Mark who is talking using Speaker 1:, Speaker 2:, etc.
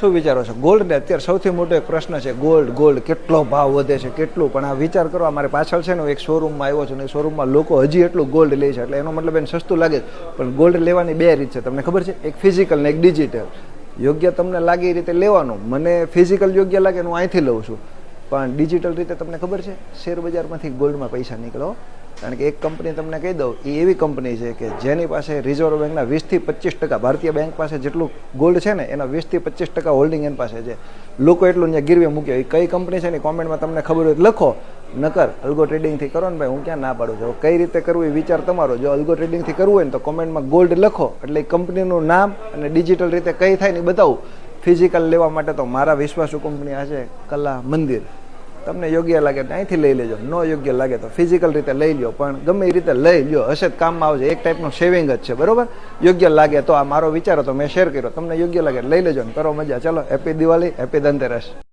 Speaker 1: શું વિચારો છો? ગોલ્ડને અત્યારે સૌથી મોટો એક પ્રશ્ન છે, ગોલ્ડ ગોલ્ડ કેટલો ભાવ વધે છે, કેટલું? પણ આ વિચાર કરો મારે પાછળ છે ને એક શોરૂમમાં આવ્યો છું ને શોરૂમમાં લોકો હજી એટલું ગોલ્ડ લે છે, એટલે એનો મતલબ એને સસ્તું લાગે પણ ગોલ્ડ લેવાની બે રીત છે, તમને ખબર છે? એક ફિઝિકલ ને એક ડિજિટલ યોગ્ય તમને લાગે એ રીતે લેવાનું. મને ફિઝિકલ યોગ્ય લાગે હું અહીંથી લઉં છું. પણ ડિજિટલ રીતે તમને ખબર છે? શેર બજારમાંથી ગોલ્ડમાં પૈસા નીકળો. કારણ કે એક કંપની તમને કહી દઉં, એ એવી કંપની છે કે જેની પાસે રિઝર્વ બેંકના વીસથી પચીસ ટકા ભારતીય બેંક પાસે જેટલું ગોલ્ડ છે ને, એના વીસથી પચીસ ટકા હોલ્ડિંગ એની પાસે છે. લોકો એટલું ત્યાં ગીરવે મૂક્યો. એ કઈ કંપની છે ને કોમેન્ટમાં તમને ખબર હોય લખો. નકર અલ્ગો ટ્રેડિંગથી કરો ને ભાઈ, હું ક્યાં ના પાડું છું. કઈ રીતે કરવું એ વિચાર તમારો. જો અલ્ગો ટ્રેડિંગથી કરવું હોય ને, તો કોમેન્ટમાં ગોલ્ડ લખો. એટલે એ કંપનીનું નામ અને ડિજિટલ રીતે કઈ થાય ને બતાવું. ફિઝિકલ લેવા માટે તો મારા વિશ્વાસુ કંપની આ છે કલા મંદિર. તમને યોગ્ય લાગે તો અહીંથી લઈ લેજો. ન યોગ્ય લાગે તો ફિઝિકલ રીતે લઈ લ્યો, પણ ગમે એ રીતે લઈ લ્યો. હશે જ કામમાં આવશે એક ટાઈપનું સેવિંગ જ છે, બરોબર? યોગ્ય લાગે તો આ મારો વિચાર હતો, મેં શેર કર્યો. તમને યોગ્ય લાગે લઈ લેજો ને. કરો મજા. ચલો હેપી દિવાળી હેપી ધનતેરસ.